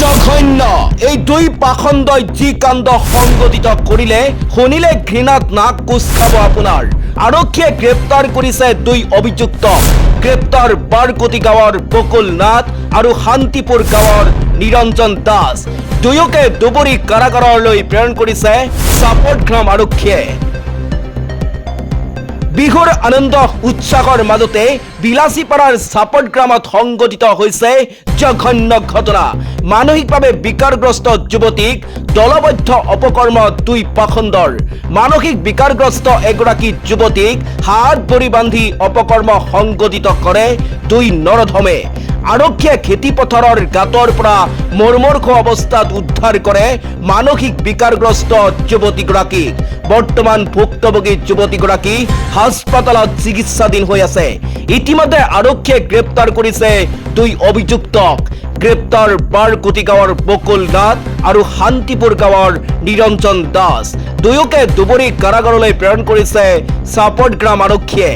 জঘন্য। এই দুই পাখণ্ডই যি কাণ্ড সংগঠিত কৰিলে শুনিলে ঘৃণাত নাক কোচ খাব আপোনাৰ। আৰক্ষীয়ে গ্ৰেপ্তাৰ কৰিছে দুই অভিযুক্ত। গ্ৰেপ্তাৰ বাৰকটি গাঁৱৰ বকুল নাথ আৰু শান্তিপুৰ গাঁৱৰ নিৰঞ্জন দাস। দুয়োকে দুবৰী কাৰাগাৰলৈ প্ৰেৰণ কৰিছে চাপৰগ্ৰাম আৰক্ষীয়ে। বিহুৰ আনন্দ উৎসাহৰ মাজতে বিলাসীপাৰাৰ চাপট গ্ৰামত সংঘটিত হৈছে জঘন্য ঘটনা। মানসিকভাৱে বিকাৰগ্ৰস্ত যুৱতীক দলবদ্ধ অপকৰ্ম দুই পাখণ্ডৰ। মানসিক বিকাৰগ্ৰস্ত এগৰাকী যুৱতীক হাত ভৰি বান্ধি অপকৰ্ম সংঘটিত কৰে দুই নৰধমে। আৰক্ষীয়ে খেতিপথাৰৰ গাঁতৰ পৰা মৰ্মৰ্ষ অৱস্থাত উদ্ধাৰ কৰে মানসিক বিকাৰগ্ৰস্ত যুৱতীগৰাকীক বৰ্তমান ভুক্তভোগী যুৱতীগৰাকী হাস্পাতালত চিকিৎসাধীন হৈ আছে। ইতিমধ্যে আৰক্ষীয়ে গ্ৰেপ্তাৰ কৰিছে দুই অভিযুক্তক। গ্ৰেপ্তাৰ বাৰকুটি গাঁৱৰ বকুল নাথ আৰু শান্তিপুৰ গাঁৱৰ নিৰঞ্জন দাস। দুয়োকে দুবৰী কাৰাগাৰলৈ প্ৰেৰণ কৰিছে চাপটগ্ৰাম আৰক্ষীয়ে।